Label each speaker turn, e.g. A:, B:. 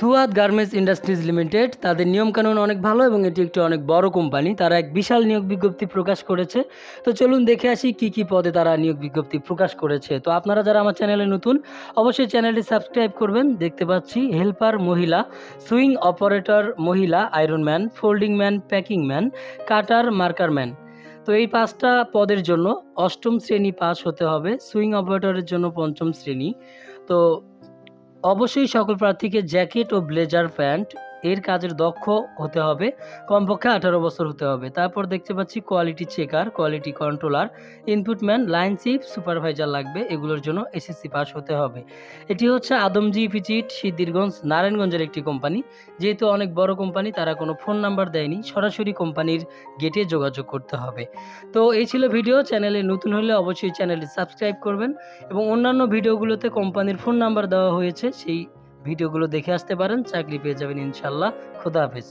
A: সুয়াদ garments industries limited, তাদের নিয়মকানুন অনেক ভালো এবং এটি একটি অনেক বড় কোম্পানি। তারা এক বিশাল নিয়োগ বিজ্ঞপ্তি প্রকাশ করেছে। তো চলুন দেখে আসি কি কি পদে তারা নিয়োগ বিজ্ঞপ্তি প্রকাশ করেছে। তো আপনারা যারা আমার চ্যানেলে নতুন, অবশ্যই চ্যানেলটি সাবস্ক্রাইব করবেন। দেখতে পাচ্ছি, হেল্পার মহিলা, সুইং অপারেটর মহিলা, iron man, folding man, packing man, cutter marker man. তো এই পাঁচটা পদের জন্য অষ্টম শ্রেণি পাস হতে হবে। সুইং অপারেটরের জন্য পঞ্চম শ্রেণি। তো অবশ্যই সকল প্রার্থীকে জ্যাকেট ও ব্লেজার প্যান্ট এর কাজের দক্ষ হতে হবে, কমপক্ষে আঠারো বছর হতে হবে। তারপর দেখতে পাচ্ছি quality checker quality controller input man line chief supervisor লাগবে, এগুলোর জন্য এসএসসি পাস হতে হবে। এটি হচ্ছে আদমজি পিচিট সিদ্দিরগঞ্জ নারায়ণগঞ্জের একটি কোম্পানি যেহেতু অনেক বড় কোম্পানি তারা কোনো ফোন নাম্বার দেয়নি, সরাসরি কোম্পানির গেটে যোগাযোগ করতে হবে। তো এই ছিল ভিডিও চ্যানেলে নতুন হলে অবশ্যই চ্যানেলটি সাবস্ক্রাইব করবেন এবং অন্যান্য ভিডিওগুলোতে কোম্পানির ফোন নাম্বার দেওয়া হয়েছে, সেই ভিডিওগুলো দেখে আসতে পারেন চাকরি পেয়ে যাবেন ইনশাল্লাহ। খুদা হাফেজ।